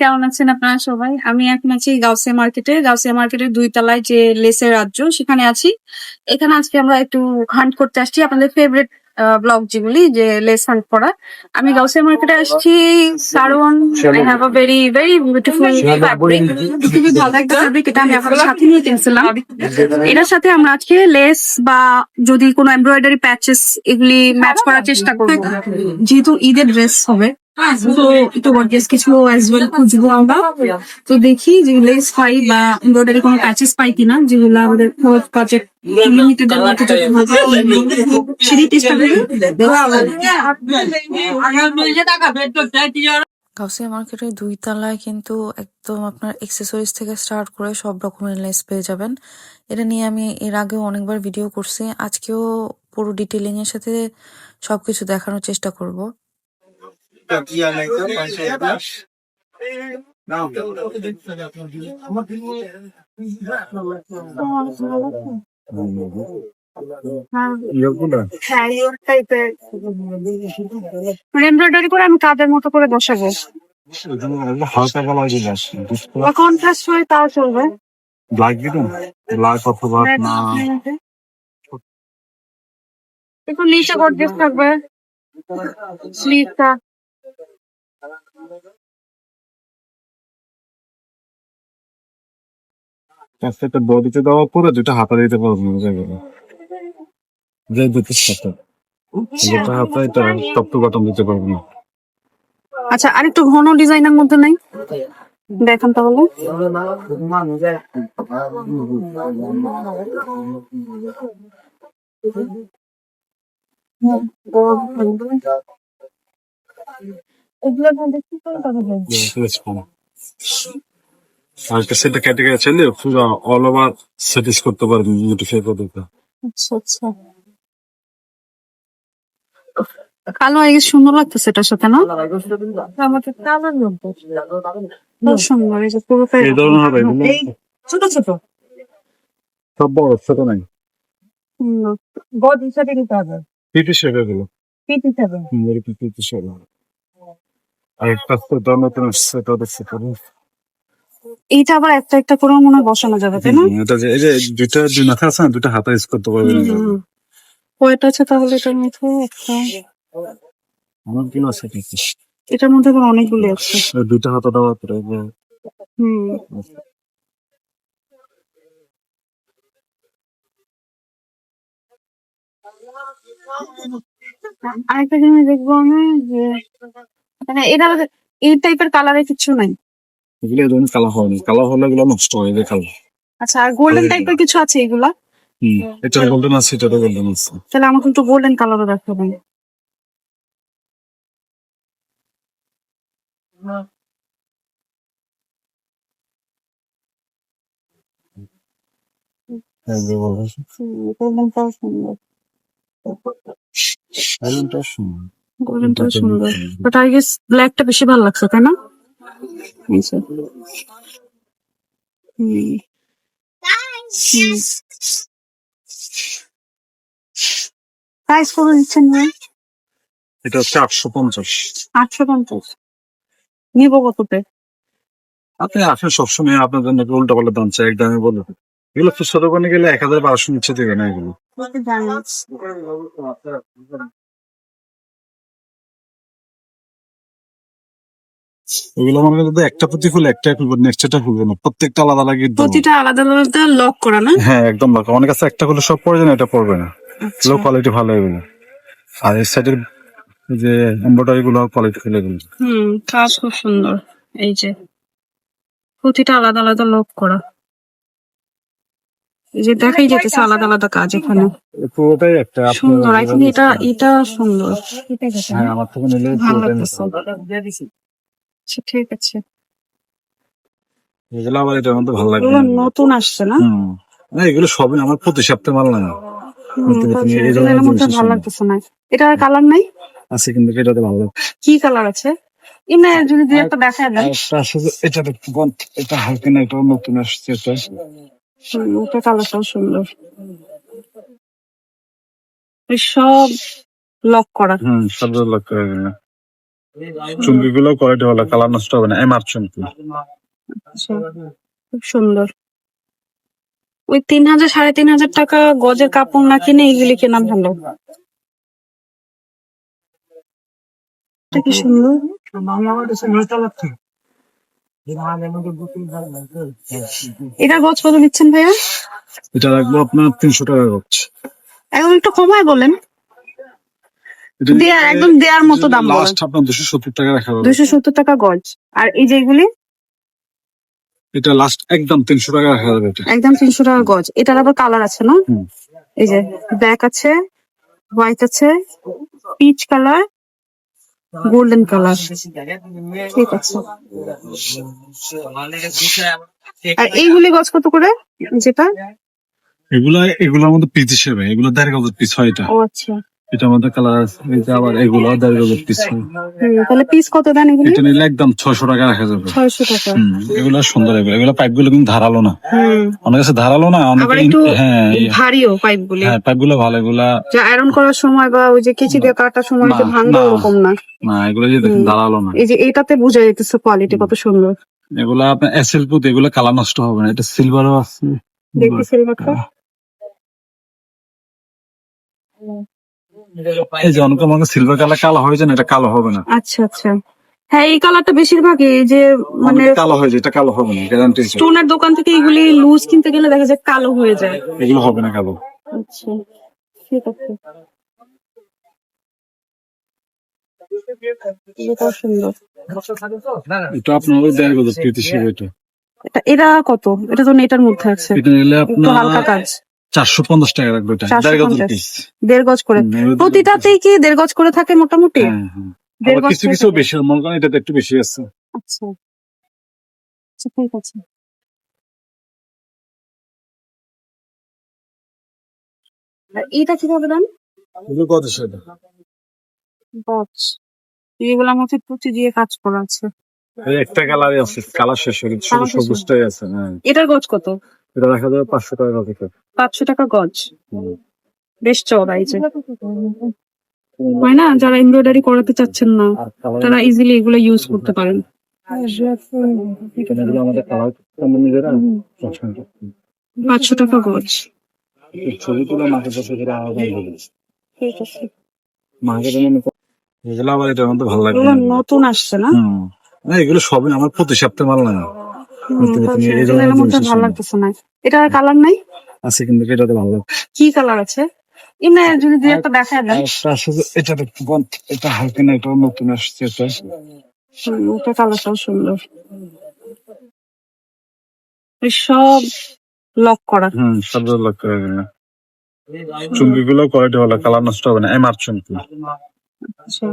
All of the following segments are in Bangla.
কেমন আছেন আপনারা সবাই? আমি এখন আছি গাউসিয়া মার্কেটে গাউসিয়া মার্কেটের দুই তলায় যে লেসের রাজ্য সেখানে আছি। এখানে আজকে আমরা একটু হান্ট করতে আসছি। আপনাদের ফেভারিট ব্লগ যেগুলি যে লেস হান্ট করা। আমি গাউসিয়া মার্কেটে আসছি। কারণ I have a very very beautiful খুবই ভালো একটা ফেব্রিক এটা আমি আপনার সাথে নিয়ে কিনছিলাম। এটার সাথে আমরা আজকে লেস বা যদি কোনো এমব্রয়ডারি প্যাচেস এগুলি ম্যাচ করার চেষ্টা করব। যেহেতু ঈদের ড্রেস হবে তো একটু গর্জিয়াস কিছু অ্যাজ ওয়েল খুঁজবো আমরা। তো দেখি যে লেস পাই বা এমব্রয়ডারি কোনো প্যাচেস পাই কিনা যেগুলো আমাদের খরচ লিমিটেড এর মধ্যে যদি হয়, সেটাই চেষ্টা করি গাউসিয়া মার্কেটের দুই তলায় কিন্তু একদম আপনার এক্সেসরিজ থেকে স্টার্ট করে সব রকমের লেস পেয়ে যাবেন। এটা নিয়ে আমি এর আগেও অনেকবার ভিডিও করছি। আজকেও পুরো ডিটেলিং এর সাথে সবকিছু দেখানোর চেষ্টা করব। এমব্রয়ডারি করে আমি কাদের মতো করে বসাবো কন্ট্রাস্ট হয় তাও চলবে ব্ল্যাক দিবেন ব্ল্যাক অথবা একটু নিচে থাকবে স্লিভটা একটা বডিতে দেওয়া পরে দুটা হাতা দিতে যেগুলো যে দুটো সাথে যেটা হাতা এটা টপ টু বটম দিতে পারবেন না। আচ্ছা আরেকটু ঘন ডিজাইনের মধ্যে নাই? দেখেন তাহলে। এগুলোর মধ্যে কি করে পাওয়া যায়? আর সেটা ক্যাটেগরি আছে পুরো অল ওভার সেটিস করতে করতে আচ্ছা আচ্ছা। কালো আগে সুন্দর লাগতেছে এটার সাথে না? আমাকে কালোর মধ্যে সুন্দর এই যে ছোট ছোট। সব বড় ছোট নাই। হিসাবে নিতে হবে পিপি শেপ এগুলো পিট পিপি শেপ আর একটা সেটা নতুন সেটা দেখতে পারেন এইটা আবার একটা একটা করে মনে বসানো যাবে তাই না? এটা যে এই যে দুইটা দুই মাথা আছে না দুইটা হাতা ইউজ করতে পারবেন হুম। কয়টা আছে তাহলে এটার মধ্যে একটা। আমার কিলো আছে এটার মধ্যে আবার অনেকগুলি আছে। দুইটা হাতা দেওয়া পরে হুম। আরেকটা জিনিস দেখব আমি যে মানে এটা এই টাইপের কালারের কিছু নাই। এগুলো এই ধরনের কালার হয়নি কালার হলে এগুলো নষ্ট হয়ে যায় কালার আচ্ছা আর গোল্ডেন টাইপের কিছু আছে এগুলা? হুম এটা গোল্ডেন আছে এটা গোল্ডেন আছে। তাহলে আমাকে একটু গোল্ডেন কালারও দেখাবেন। গোল্ডেনটাও সুন্দর। গোল্ডেনটা সুন্দর। গোল্ডেনটাও সুন্দর। বাট আই গেস ব্ল্যাকটা বেশি ভালো লাগছে তাই না। প্রাইস কত দিচ্ছেন ভাই? এটা হচ্ছে আটশো পঞ্চাশ। আটশো পঞ্চাশ। নিবো কততে? আপনি আসেন সবসময় আপনার জন্য উল্টা পাল্টা দাম চাই বলে এগুলো খুচরা দোকানে গেলে এক হাজার বারোশো নিচ্ছে দেবে না এগুলো। এগুলো মনে করেন একটা প্রতি ফুল একটা খুলবে নেক্সট এটা খুলবে না। প্রত্যেকটা আলাদা দেবো। প্রতিটা আলাদা আলাদা লক করা না? হ্যাঁ একদম বাঁকা অনেক কাছে একটা খুলে সব পড়ে যায় এটা পড়বে না। আচ্ছা। লো কোয়ালিটি ভালো এগুলো আর এই সাইডের যে এমব্রয়ডারি গুলো কোয়ালিটি খুলে এগুলো। হুম কাজ খুব সুন্দর। এই যে প্রতিটা আলাদা আলাদা লক করা। যে দেখাই যেতেছে আলাদা আলাদা কাজ এখানে। পুরোটাই একটা সুন্দর। আই এটা এটা সুন্দর। হ্যাঁ ভালো লাগতেছে। আচ্ছা ঠিক আছে। এগুলো আবার এটার মধ্যে ভালো এগুলো নতুন আসছে না। না এগুলো সবই আমার প্রতি সপ্তাহে মাল জিনিস ভালো আছে। লাগতেছে না। এটা কালার নাই? আছে কিন্তু এটাতে ভালো লাগে কি কালার আছে? এমনি যদি দুই একটা দেখা দেন। এটা এটা হালকা না এটা নতুন আসছে এটা। হুম, ওটা কালারটাও সুন্দর। এই সব লক করা। হুম সব হবে না চুমকি গুলো কোয়ালিটি ভালো কালার নষ্ট হবে না। এমআর চুমকি আচ্ছা খুব সুন্দর। ওই তিন হাজার সাড়ে তিন হাজার টাকা গজের কাপড় না কিনে এইগুলি কেনা ভালো। এটা কি সুন্দর? এটা গজ কত দিচ্ছেন ভাইয়া? এটা রাখব আপনার তিনশো টাকা করছে এখন একটু কমায় বলেন। দেয়া একদম দেয়ার মতো দাম লাস্ট আপনার টাকা রাখা হবে। টাকা গজ আর এই যে এগুলি? এটা লাস্ট একদম তিনশো টাকা রাখা যাবে এটা। একদম তিনশো টাকা গজ এটার আবার কালার আছে না? এই যে ব্ল্যাক আছে হোয়াইট আছে পিচ কালার গোল্ডেন কালার ঠিক আছে। আর এইগুলি গজ কত করে? যেটা? এগুলা এগুলোর মধ্যে পিস হিসেবে এগুলো দেড় গজের পিস হয় এটা। ও আচ্ছা। এটার মধ্যে কালার আছে। এটা আবার এগুলো দেড় গজের পিস তাহলে পিস কত দেন এগুলি? এটা নিলে একদম ছয়শো টাকা রাখা যাবে। ছয়শো টাকা। এগুলো সুন্দর এগুলো। এগুলো পাইপগুলো কিন্তু ধারালো না। অনেক কাছে ধারালো না অনেকে হ্যাঁ ভারীও পাইপ গুলি। হ্যাঁ পাইপগুলো ভালো এগুলা যে আয়রন করার সময় বা ওই যে কেচি দিয়ে কাটার সময় যে ভাঙবে না। ওরকম না। না এগুলো যে দেখেন ধারালো না। এই যে এটাতে বোঝা যাইতেছে কোয়ালিটি কত সুন্দর। এগুলা আপনার এসএল পুত এগুলো কালার নষ্ট হবে না। এটা সিলভারও আছে। দেখি সিলভারটা এই যে অনেক সিলভার কালার কালো হয়ে যায় না এটা কালো হবে না। আচ্ছা আচ্ছা। হ্যাঁ এই কালারটা বেশিরভাগ এই যে মানে কালো হয়ে যায় এটা কালো হবে না গ্যারান্টি স্টোনের দোকান থেকে এগুলি লুজ কিনতে গেলে দেখা যায় কালো হয়ে যায়। এগুলো হবে না কালো। আচ্ছা ঠিক আছে। এটা আপনার ওই দেড় গজের এটা। কত? এটা তো নেটার মধ্যে আছে। এটা নিলে একটু হালকা কাজ। চারশো পঞ্চাশ টাকা রাখবে এটা 450 দেড় গজ করে। প্রতিটাতেই কি দেড় গজ করে থাকে মোটামুটি? হ্যাঁ হ্যাঁ। কিছু কিছু বেশি মনে করেন এটাতে একটু বেশি আছে। আচ্ছা। আচ্ছা ঠিক আছে। আর এটা দাম? কত সেটা? এগুলোর মধ্যে দিয়ে কাজ করা আছে। একটা কালারই আছে কালার শেষ হয়ে গেছে সবুজটাই আছে হ্যাঁ। এটার গজ কত? এটা দেখা যাবে পাঁচশো টাকা থেকে পাঁচশো টাকা গজ? বেশ চওড়া এই যে। হয় না? যারা এমব্রয়ডারি করাতে চাচ্ছেন না তারা ইজিলি এগুলো ইউজ করতে পারেন। এগুলো আমাদের কালার আমরা নিজেরা? পছন্দ। করি। পাঁচশো টাকা গজ। এগুলো আবার এটার মধ্যে ভালো নতুন আসছে না? না এগুলো সবই আমার প্রতি সপ্তাহে মাল না। ভালো লাগতেছে না। এটা কালার নাই? আছে কিন্তু এটাতে ভালো কি কালার আছে? এমনি যদি দুই একটা দেখা দেন। আর তার সাথে এটা দেখতে এটা হালকা না এটা নতুন আসছে এটা। ওটা কালারটাও সুন্দর। এই সব লক করা। হুম সব করে চুমকি গুলো কোয়ালিটি ভালো কালার নষ্ট হবে না এমআর চুমকি আচ্ছা,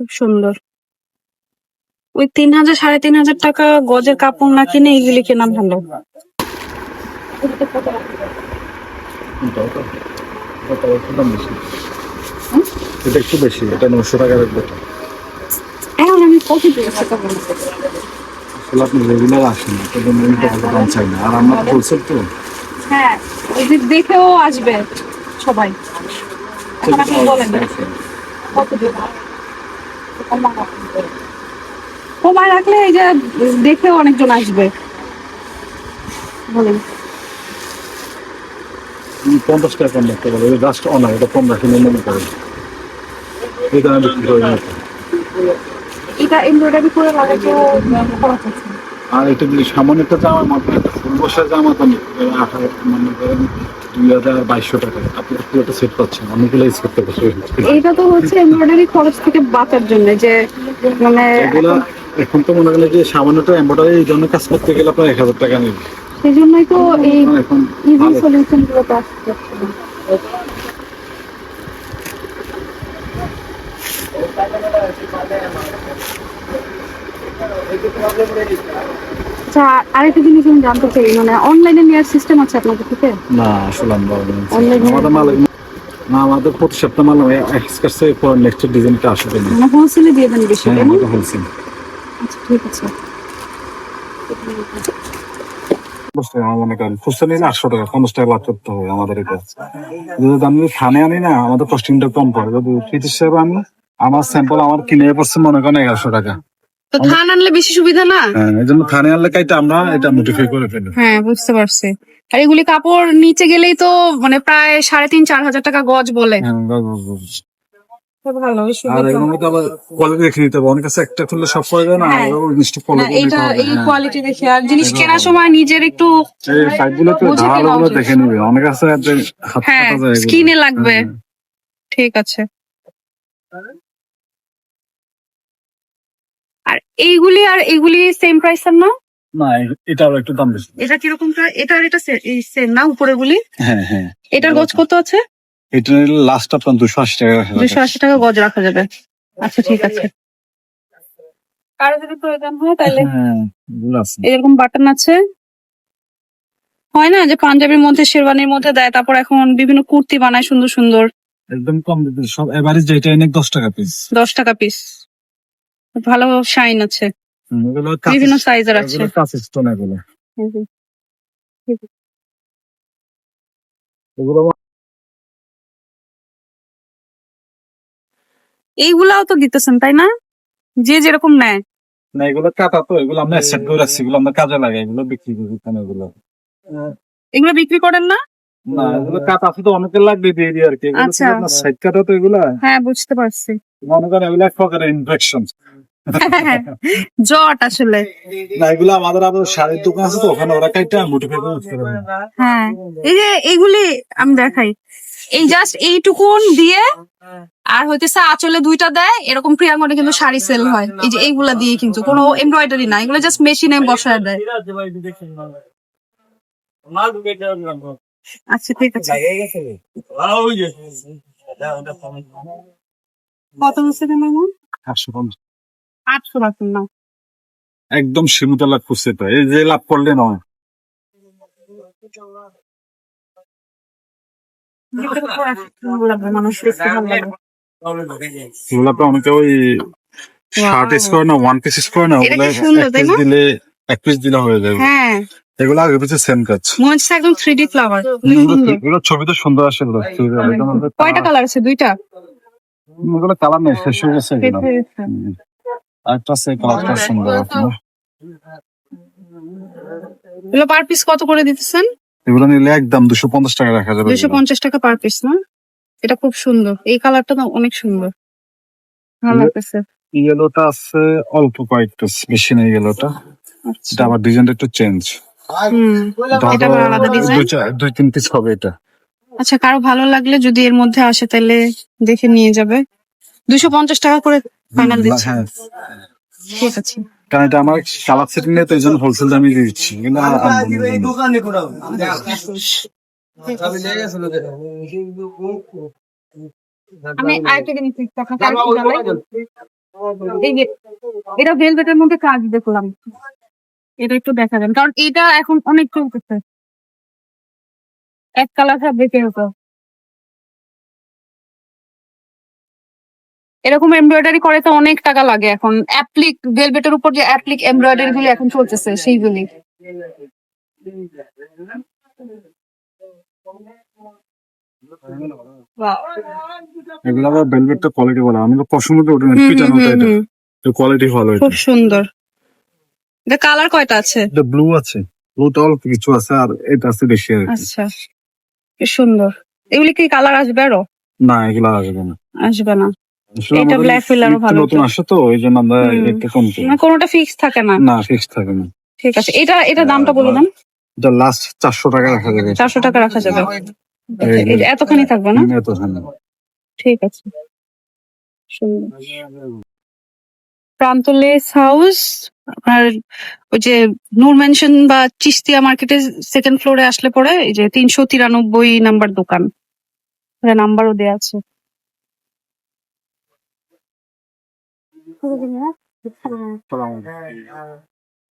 খুব সুন্দর। ওই তিন হাজার সাড়ে তিন হাজার টাকা গজের কাপড় না কিনে এইগুলি কেনা ভালো। এটা একটু বেশি এটা নশো টাকা রাখবে আমি আসলে আপনি রেগুলার আসেন এটা আমি টাকা দাম চাই না। আর আমরা হোলসেল তো। হ্যাঁ ওই যে দেখেও আসবে সবাই। এখন আপনি বলেন। কত দেবো। কমায় রাখলে এই যে দেখেও অনেকজন আসবে। বলেন। পঞ্চাশ টাকা কম রাখতে পারবে এটা জাস্ট অনার এটা কম মনে করেন এই দামে বিক্রি করে এটা এমব্রয়ডারি করে লাগাতে খরচ আছে। আর এটা যদি সামান্য একটা জামা মাত্র একটা ফুল বসার জামা তো মানে দুই হাজার বাইশশো টাকা আপনি পুরোটা সেট পাচ্ছেন অনেকগুলো ইউজ করতে পারছেন এইটা তো হচ্ছে এমব্রয়ডারি খরচ থেকে বাঁচার জন্য যে মানে এখন তো মনে করেন যে সামান্যটা এম্বয়ডারি এই জন্য কাজ করতে গেলে আপনার এক হাজার টাকা নেবে সেই জন্যই তো এই ইজি সলিউশনগুলো তো আসছে আচ্ছা আরেকটা জিনিস আমি জানতে চাই মানে অনলাইনে নেওয়ার সিস্টেম আছে আপনাদের থেকে? না আসলে আমরা না। আমাদের মাল না আমাদের প্রতি সপ্তাহ মাল এক্সকার্সে পর নেক্সট ডিজাইনটা আসবে না। মানে হোলসেলে দিয়ে দেন বেশি হ্যাঁ আমাদের হোলসেল আচ্ছা ঠিক আছে। বুঝতে আমার মনে করেন। নিলে আটশো টাকা পঞ্চাশ টাকা লাভ করতে হবে আমাদের এটা। যদি আমি খানে আনি না আমাদের কস্টিংটা কম পড়ে। যদি হিসেবে আমার স্যাম্পল আমার কিনে পড়ছে মনে করেন এগারোশো টাকা। তো থান আনলে বেশি সুবিধা না? হ্যাঁ এই জন্য থানে আনলে কাইটা আমরা এটা মোটিফাই করে ফেলি হ্যাঁ বুঝতে পারছি। আর এগুলি কাপড় নিচে গেলেই তো মানে প্রায় সাড়ে তিন চার হাজার টাকা গজ বলে। হ্যাঁ, আর আবার কোয়ালিটি রেখে দিতে হবে। অনেক কাছে একটা খুললে সব না হ্যাঁ। আর ওই জিনিসটা কোয়ালিটি এইটা এই কোয়ালিটি দেখে। আর জিনিস কেনার সময় নিজের একটু এই সাইডগুলো তো ধারালো দেখে নিবে। অনেক আছে হাত হ্যাঁ কাটা যায় স্কিনে লাগবে। হ্যাঁ। ঠিক আছে আর এইগুলি আর এইগুলি সেম প্রাইসের না? না এটা একটু দাম বেশি। এটা কীরকম এটার এটা সেম না উপরে গুলি হ্যাঁ হ্যাঁ। এটার গজ কত আছে? এটা লাস্ট আপনার দুশো আশি টাকা দুশো আশি টাকা গজ রাখা যাবে। আচ্ছা ঠিক আছে। কারও যদি প্রয়োজন হয় তাহলে হ্যাঁ এরকম বাটন আছে? হয় না যে পাঞ্জাবির মধ্যে শেরওয়ানির মধ্যে দেয় তারপর এখন বিভিন্ন কুর্তি বানায় সুন্দর সুন্দর। একদম কম দিতে সব এভারেজ যেটা এনে দশ টাকা পিস দশ টাকা পিস ভালো শাইন আছে। বিভিন্ন সাইজের আছে। এইগুলাও তো দিতেছেন তাই না? যে যেরকম নেয়। না এগুলো কাটা তো এগুলো আমরা সেট করে রাখছি এগুলো আমরা কাজে লাগাই এগুলো বিক্রি করি এখানে এগুলো? এগুলো বিক্রি করেন না? না এগুলো কাটা আছে তো অনেকের লাগবে দিয়ে দিয়ে আর কি। এগুলো আচ্ছা। সাইড কাটা তো এগুলা। হ্যাঁ বুঝতে পারছি। মনে করেন এগুলো এক প্রকারের ইনফেকশন জট আসলে। না এগুলো আমাদের আবার শাড়ির দোকান আছে তো ওখানে ওরা কাইটা করে বিক্রি হ্যাঁ এই যে এইগুলি আমি দেখাই। এই জাস্ট এইটুকুন দিয়ে আর হইতেছে আঁচলে দুইটা দেয় এরকম প্রিয়াঙ্গনে কিন্তু শাড়ি সেল হয়। এই যে এইগুলা দিয়ে কিন্তু কোনো এমব্রয়ডারি না এগুলো জাস্ট মেশিনে বসায় দেয়। আচ্ছা ঠিক আছে। কত বছর মামা? আটশো পঞ্চাশ। আটশো রাখুন না। একদম সীমিত লাভ করছে তো এই যে লাভ করলে নয়। তো অনেকে ওই শার্ট না ওয়ান পিস না ওগুলো? দিলে এক পিস দিলে হয়ে যাবে। হ্যাঁ। এগুলো আগে পিছিয়ে সেম কাজ। মনে হচ্ছে একদম থ্রি ডি ফ্লাওয়ার এগুলো ছবিতে সুন্দর আসে কয়টা কালার আছে? দুইটা? এগুলো কালার নেই শেষ হয়ে গেছে। আরেকটা আছে কালারটা সুন্দর আপনার এগুলো পার পিস কত করে দিতেছেন? এগুলো নিলে একদম দুশো পঞ্চাশ টাকা রাখা যাবে দুইশো পঞ্চাশ টাকা পার পিস না? এটা খুব সুন্দর। এই কালারটা তো অনেক সুন্দর। ভালো লাগতেছে। ইয়েলোটা আছে অল্প কয়েকটা বেশি নেই ইয়েলোটা আচ্ছা। এটা আবার ডিজাইনটা একটু চেঞ্জ এটা আবার আলাদা ডিজাইন দুই তিন পিস হবে এটা। আচ্ছা কারও ভালো লাগলে যদি এর মধ্যে আসে তাহলে দেখে নিয়ে যাবে। দুইশো পঞ্চাশ টাকা করে ফাইনাল দিচ্ছে? হ্যাঁ। ঠিক আছে। কারণ এটা আমার কালার সেটিং নিয়ে তো এই জন্য হোলসেল দামে দিয়ে দিচ্ছি। কিন্তু আর আনব আমি আরেকটা জিনিস দেখতে আপনাকে আরেকটু জানাই। এই যে এটা ভেলভেটের মধ্যে কাজ দেখলাম। এটা একটু দেখাবেন কারণ এটা এখন অনেক চলতেছে। এক কালার থাকবে কেউ এরকম এমব্রয়ডারি করে তো অনেক টাকা লাগে এখন। অ্যাপ্লিক ভেলভেটের উপর যে অ্যাপ্লিক এমব্রয়ডারি গুলি এখন চলতেছে সেইগুলি। এগুলো আবার ভেলভেটটা কোয়ালিটি ভালো আমি তো ওটা পিটানো এটা। কোয়ালিটি ভালো খুব সুন্দর। এটা কালার কয়টা আছে? এটা ব্লু আছে। অল্প কিছু আছে আর এটা আছে বেশি আচ্ছা সুন্দর। এগুলি কি কালার আসবে আরও? না এগুলো আসবে না। আসবে না। এটা আমাদের black wheel আরও নিত্য ভালো নতুন আসে তো ওই জন্য আমরা একটু কম না কোনোটা ফিক্স থাকে না। না ফিক্স থাকে না। ঠিক আছে এটা এটা দামটা বলে দেন। এটা লাস্ট চারশো টাকা রাখা যাবে। টাকা রাখা এটা এতখানি থাকবে না? এত ঠান্ডা। ঠিক আছে। প্রান্তলেস হাউস আপনার ওই যে নূর মেনশন বা চিস্তিয়া মার্কেটের সেকেন্ড ফ্লোরে আসলে পরে এই যে তিনশো তিরানব্বই নাম্বার দোকান। নাম্বারও দেওয়া আছে।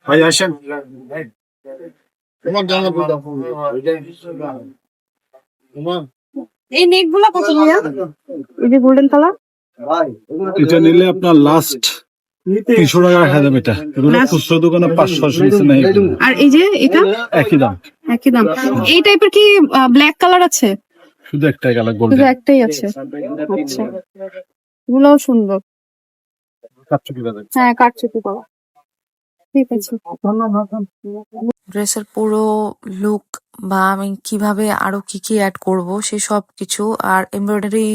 ভাই আসেন এই গুলা কত ভাইয়া এই যে গোল্ডেন কালার এটা নিলে আপনার লাস্ট তিনশো টাকা রাখা যাবে এটা এগুলো খুচরো দোকানে পাঁচশো ছশো নিচে আর এই যে এটা একই দাম একই দাম এই টাইপের কি ব্ল্যাক কালার আছে? শুধু একটাই কালার শুধু একটাই আছে। আচ্ছা। এগুলোও সুন্দর। বাজার হ্যাঁ ঠিক আছে। ড্রেসের পুরো লুক বা আমি কীভাবে আরও কি কি অ্যাড করব সে সব কিছু আর এমব্রয়ডারি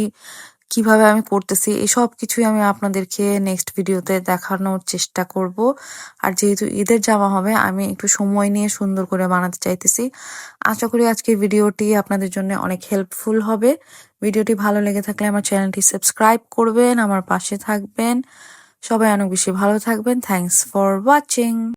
কীভাবে আমি করতেছি এই সব কিছুই আমি আপনাদেরকে নেক্সট ভিডিওতে দেখানোর চেষ্টা করব। আর যেহেতু ঈদের জামা হবে আমি একটু সময় নিয়ে সুন্দর করে বানাতে চাইতেছি। আশা করি আজকের ভিডিওটি আপনাদের জন্য অনেক হেল্পফুল হবে। ভিডিওটি ভালো লেগে থাকলে আমার চ্যানেলটি সাবস্ক্রাইব করবেন আমার পাশে থাকবেন। সবাই অনেক বেশি ভালো থাকবেন। Thanks for watching